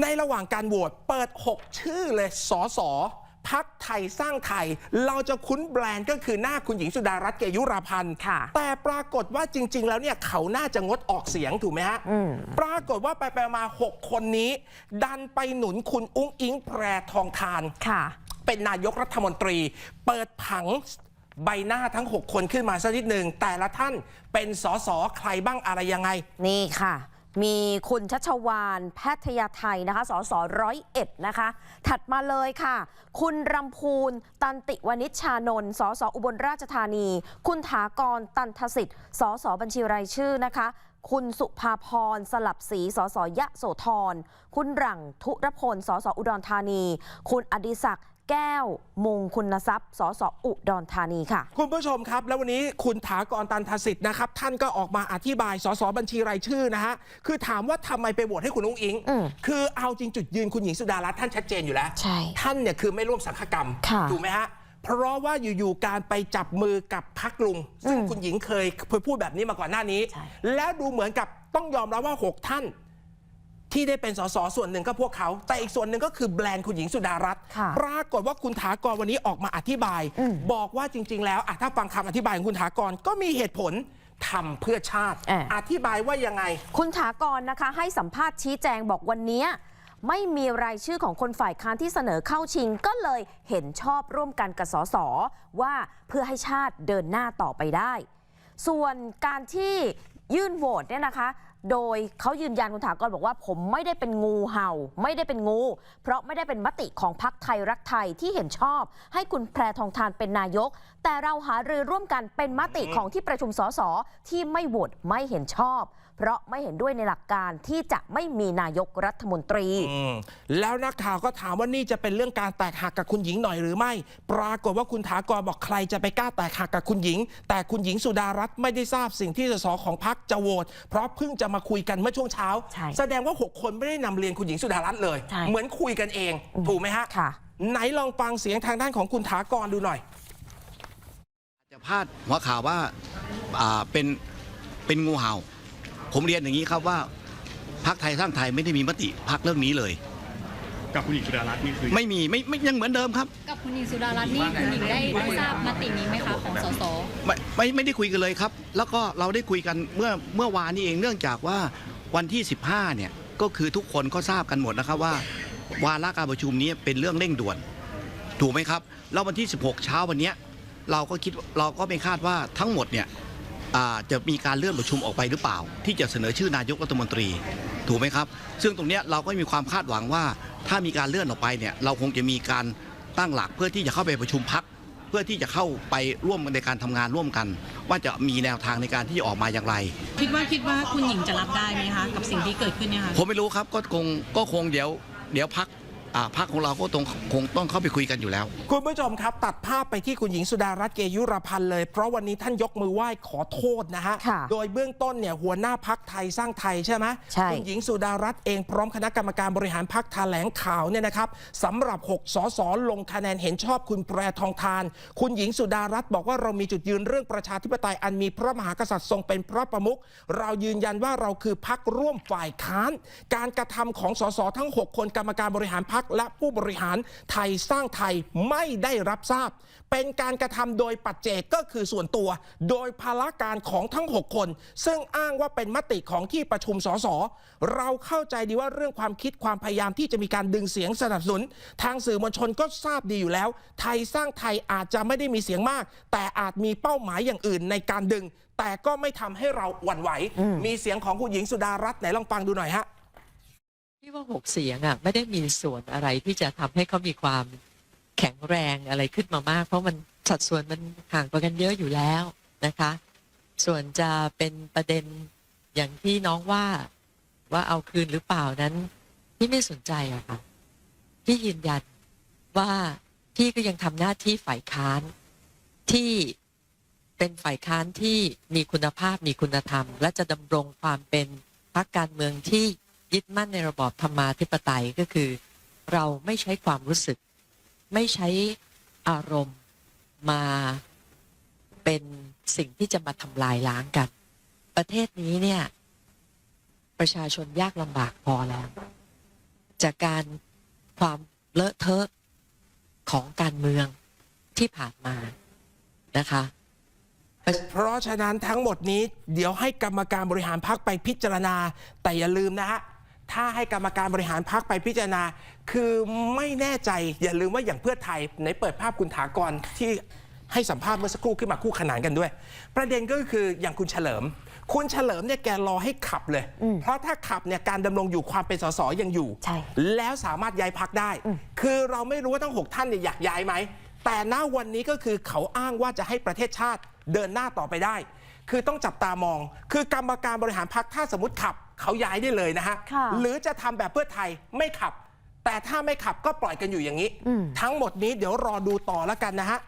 ในระหว่างการโหวตเปิด 6 ชื่อเลยสอสอพักไทยสร้างไทย เราจะคุ้นแบรนด์ก็คือหน้าคุณหญิงสุดารัตน์เกยุราพันธ์ค่ะแต่ปรากฏว่าจริง ๆ แล้วเนี่ยเขาน่าจะงดออกเสียงถูกไหมฮะอืมปรากฏว่าไปไปมา 6 คนนี้ ดันไปหนุนคุณอุ้งอิงแพรทองทานค่ะเป็นนายกรัฐมนตรี เปิดผังใบหน้าทั้ง 6 คนขึ้นมาสักนิดหนึ่งแต่ละท่านเป็นสสใครบ้างอะไรยังไง นี่ค่ะ มีคุณชัชวานแพทยาไทยนะคะ สสร้อยเอ็ดนะคะ ถัดมาเลยค่ะ คุณรำพูนตันติวณิชชานนท์สสอุบลราชธานี คุณถากรตันทสิทธิ์ สสบัญชีรายชื่อนะคะ คุณสุภาพรสลับศรีสสยะโสธร คุณหลังทุรพล สสอุดรธานี คุณอดิศักดิ์ แก้วมงคุณทรัพย์ สสอุดรธานีค่ะ คุณผู้ชมครับ แล้ววันนี้คุณถากรตันทสิทธิ์นะครับ ท่านก็ออกมาอธิบาย สสบัญชีรายชื่อนะฮะ คือถามว่าทำไมไปโหวตให้คุณอุ้งอิงอืมคือเอาจริงจุดยืนคุณหญิงสุดารัตน์ท่านชัดเจนอยู่แล้วใช่ท่านเนี่ยคือไม่ร่วมสังฆกรรมค่ะถูกไหมฮะเพราะว่าอยู่ๆการไปจับมือกับพักลุง ซึ่งอืมคุณหญิงเคยเคยพูดแบบนี้มาก่อนหน้านี้ใช่แล้วดูเหมือนกับต้องยอมรับว่า 6 ท่าน ที่ได้เป็นสสส่วนหนึ่งก็พวกเขา แต่อีกส่วนหนึ่งก็คือแบรนด์คุณหญิงสุดารัตน์ค่ะปรากฏว่าคุณถากรวันนี้ออกมาอธิบาย อืม บอกว่าจริง ๆ แล้วอะถ้าฟังคำอธิบายของคุณถากรก็มีเหตุผลทำเพื่อชาติเอ่ออธิบายว่ายังไง คุณถากรนะคะ ให้สัมภาษณ์ชี้แจงบอกวันนี้ไม่มีรายชื่อของคนฝ่ายค้านที่เสนอเข้าชิง ก็เลยเห็นชอบร่วมกันกับสสว่าเพื่อให้ชาติเดินหน้าต่อไปได้ ส่วนการที่ยื่นโหวตเนี่ยนะคะ โดยเขายืนยันคุณถากรบอกว่า ผมไม่ได้เป็นงูเห่า ไม่ได้เป็นงู เพราะไม่ได้เป็นมติของพักไทยรักไทยที่เห็นชอบ ให้คุณแพรทองทานเป็นนายก แต่เราหารือร่วมกันเป็นมติของที่ประชุมสสที่ไม่โหวตไม่เห็นชอบ เพราะไม่เห็นด้วยในหลักการที่จะไม่มีนายกรัฐมนตรี แล้วนักข่าวก็ถามว่านี่จะเป็นเรื่องการแตกหักกับคุณหญิงหน่อยหรือไม่ ปรากฏว่าคุณถากรบอกใครจะไปกล้าแตกหักกับคุณหญิง แต่คุณหญิงสุดารัตน์ไม่ได้ทราบสิ่งที่สสของพรรคจะโหวตเพราะเพิ่งจะมาคุยกันเมื่อช่วงเช้า ใช่แสดงว่า 6 คนไม่ได้นำเรียนคุณหญิงสุดารัตน์เลย ใช่เหมือนคุยกันเองถูกไหมฮะค่ะ ไหนลองฟังเสียงทางด้านของคุณถากรดูหน่อย จะพาดหัวข่าวว่าอ่าเป็นเป็นงูเห่า ผมเรียนอย่างนี้ครับว่าพักไทยสร้างไทยไม่ได้มีมติพักเรื่องนี้เลย กับคุณหญิงสุดารัตน์นี่คือไม่มีไม่ไม่ยังเหมือนเดิมครับกับคุณหญิงสุดารัตน์นี่คุณหญิงได้ได้ทราบมตินี้ไหมคะของสสไม่ไม่ไม่ได้คุยกันเลยครับ แล้วก็เราได้คุยกันเมื่อเมื่อวานนี้เองเนื่องจากว่าวันที่ 15 เนี่ยก็คือทุกคนก็ทราบกันหมดนะครับว่า วาระการประชุมนี้เป็นเรื่องเร่งด่วน ถูกไหมครับ แล้ววันที่ 16 เช้าวันเนี้ยเราก็คิดเราก็ไม่คาดว่าทั้งหมดเนี่ยอ่า จะมีการเลื่อนประชุมออกไปหรือเปล่า ที่จะเสนอชื่อนายกรัฐมนตรีถูกไหมครับ ซึ่งตรงเนี้ยเราก็มีความคาดหวังว่า ถ้ามีการเลื่อนออกไปเนี่ยเราคงจะมีการตั้งหลักเพื่อที่จะเข้าไปประชุมพักเพื่อที่จะเข้าไปร่วมในการทำงานร่วมกัน ว่าจะมีแนวทางในการที่จะออกมาอย่างไร คิดว่าคิดว่าคุณหญิงจะรับได้ไหมคะกับสิ่งที่เกิดขึ้นเนี่ยค่ะผมไม่รู้ครับก็คงก็คงเดี๋ยวเดี๋ยวพัก พักของเราก็ต้องคงต้องเข้าไปคุยกันอยู่แล้ว คุณผู้ชมครับ ตัดภาพไปที่คุณหญิงสุดารัตน์เกยุรพันธ์เลย เพราะวันนี้ท่านยกมือไหว้ขอโทษนะฮะค่ะโดยเบื้องต้นเนี่ยหัวหน้าพักไทยสร้างไทยใช่ไหมใช่คุณหญิงสุดารัตน์เองพร้อมคณะกรรมการบริหารพักแถลงข่าวเนี่ยนะครับสำหรับ 6 สสลงคะแนนเห็นชอบคุณแพรทองทาน คุณหญิงสุดารัตน์บอกว่าเรามีจุดยืนเรื่องประชาธิปไตยอันมีพระมหากษัตริย์ทรงเป็นพระประมุขเรายืนยันว่าเราคือพักร่วมฝ่ายค้าน การกระทำของสสทั้ง 6 คนกรรมการบริหารพักและผู้บริหารไทยสร้างไทยไม่ได้รับทราบ เป็นการกระทำโดยปัจเจกก็คือส่วนตัว โดยภาระการของทั้ง 6 คน ซึ่งอ้างว่าเป็นมติของที่ประชุมสสเราเข้าใจดีว่าเรื่องความคิดความพยายามที่จะมีการดึงเสียงสนับสนุน ทางสื่อมวลชนก็ทราบดีอยู่แล้ว ไทยสร้างไทยอาจจะไม่ได้มีเสียงมาก แต่อาจมีเป้าหมายอย่างอื่นในการดึง แต่ก็ไม่ทำให้เราหวั่นไหว มีเสียงของคุณหญิงสุดารัตน์ไหนลองฟังดูหน่อยฮะ พี่ว่าหกเสียงอะไม่ได้มีส่วนอะไรที่จะทำให้เขามีความแข็งแรงอะไรขึ้นมามาก เพราะมันสัดส่วนมันห่างกันเยอะอยู่แล้วนะคะ ส่วนจะเป็นประเด็นอย่างที่น้องว่าว่าเอาคืนหรือเปล่านั้นพี่ไม่สนใจอะค่ะพี่ยืนยันว่าพี่ก็ยังทำหน้าที่ฝ่ายค้านที่เป็นฝ่ายค้านที่มีคุณภาพมีคุณธรรม และจะดำรงความเป็นพรรคการเมืองที่ ยึดมั่นในระบอบธรรมาธิปไตยก็คือ เราไม่ใช้ความรู้สึก ไม่ใช้อารมณ์มาเป็นสิ่งที่จะมาทำลายล้างกัน ประเทศนี้เนี่ย ประชาชนยากลำบากพอแล้ว จากการความเลอะเทอะของการเมืองที่ผ่านมานะคะเพราะฉะนั้นทั้งหมดนี้เดี๋ยวให้กรรมการบริหารพักไปพิจารณาแต่อย่าลืมนะฮะ ถ้าให้กรรมการบริหารพักไปพิจารณา คือไม่แน่ใจอย่าลืมว่าอย่างเพื่อไทยในเปิดภาพคุณถากรที่ให้สัมภาษณ์เมื่อสักครู่ขึ้นมาคู่ขนานกันด้วย ประเด็นก็คืออย่างคุณเฉลิม คุณเฉลิมเนี่ยแกรอให้ขับเลย เพราะถ้าขับเนี่ยการดำรงอยู่ความเป็นสสยังอยู่ใช่แล้วสามารถย้ายพักได้ คือเราไม่รู้ว่าทั้ง 6 ท่านเนี่ยอยากย้ายไหม แต่ณวันนี้ก็คือเขาอ้างว่าจะให้ประเทศชาติเดินหน้าต่อไปได้ คือต้องจับตามอง คือกรรมการบริหารพักถ้าสมมติขับ เขาย้ายได้เลยนะฮะ ค่ะหรือจะทำแบบเพื่อไทยไม่ขับ แต่ถ้าไม่ขับก็ปล่อยกันอยู่อย่างนี้ อืม ทั้งหมดนี้เดี๋ยวรอดูต่อแล้วกันนะฮะ